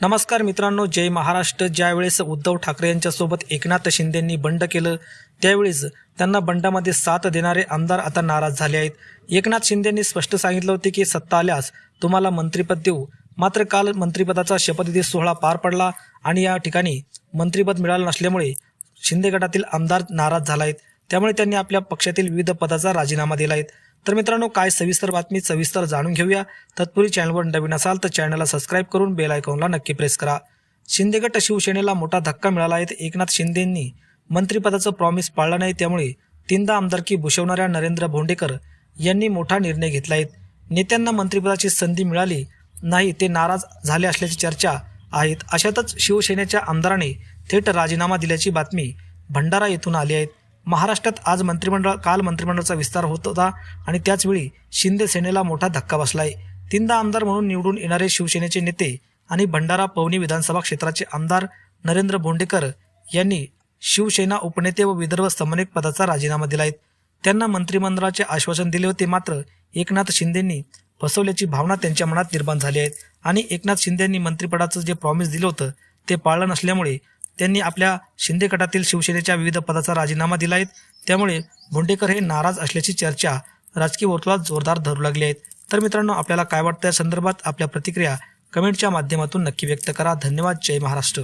नमस्कार मित्रांनो जय महाराष्ट्र. ज्यावेळेस उद्धव ठाकरे यांच्यासोबत एकनाथ शिंदेंनी बंड केलं त्यावेळेस त्यांना बंडामध्ये साथ देणारे आमदार आता नाराज झाले आहेत. एकनाथ शिंदेंनी स्पष्ट सांगितलं होते की सत्ता आल्यास तुम्हाला मंत्रिपद देऊ. मात्र काल मंत्रिपदाचा शपथविधी सोहळा पार पडला आणि या ठिकाणी मंत्रिपद मिळालं नसल्यामुळे शिंदे गटातील आमदार नाराज झाला आहेत त्यामुळे त्यांनी आपल्या पक्षातील विविध पदाचा राजीनामा दिला आहे तर मित्रांनो काय सविस्तर बातमी सविस्तर जाणून घेऊया. तत्पूर्वी चॅनलवर नवीन असाल तर चॅनलला सबस्क्राईब करून बेल आयकॉनला नक्की प्रेस करा. शिंदे गट शिवसेनेला मोठा धक्का मिळाला आहे. एकनाथ शिंदेंनी मंत्रिपदाचं प्रॉमिस पाळलं नाही. त्यामुळे तीनदा आमदारकी भूषवणाऱ्या नरेंद्र भोंडेकर यांनी मोठा निर्णय घेतला आहे. नेत्यांना मंत्रिपदाची संधी मिळाली नाही ते नाराज झाले असल्याची चर्चा आहेत. अशातच शिवसेनेच्या आमदाराने थेट राजीनामा दिल्याची बातमी भंडारा येथून आली आहे. महाराष्ट्रात आज मंत्रिमंडळ काल मंत्रिमंडळाचा विस्तार होत होता आणि त्याचवेळी शिंदे सेनेला मोठा धक्का बसलाय. तीनदा आमदार म्हणून निवडून येणारे शिवसेनेचे नेते आणि भंडारा पवनी विधानसभा क्षेत्राचे आमदार नरेंद्र बोंडेकर यांनी शिवसेना उपनेते व विदर्भ समन्वयक पदाचा राजीनामा दिलाय. त्यांना मंत्रिमंडळाचे आश्वासन दिले होते मात्र एकनाथ शिंदेंनी फसवल्याची भावना त्यांच्या मनात निर्माण झाली आहे आणि एकनाथ शिंदेंनी मंत्रिपदाचं जे प्रॉमिस दिलं होतं ते पाळलं नसल्यामुळे त्यांनी आपल्या शिंदे गटातील शिवसेनेच्या विविध पदाचा राजीनामा दिला आहे. त्यामुळे भोंडेकर हे नाराज असल्याची चर्चा राजकीय वर्तुळात जोरदार धरू लागली आहेत. तर मित्रांनो आपल्याला काय वाटतं या संदर्भात आपल्या प्रतिक्रिया कमेंटच्या माध्यमातून नक्की व्यक्त करा. धन्यवाद. जय महाराष्ट्र.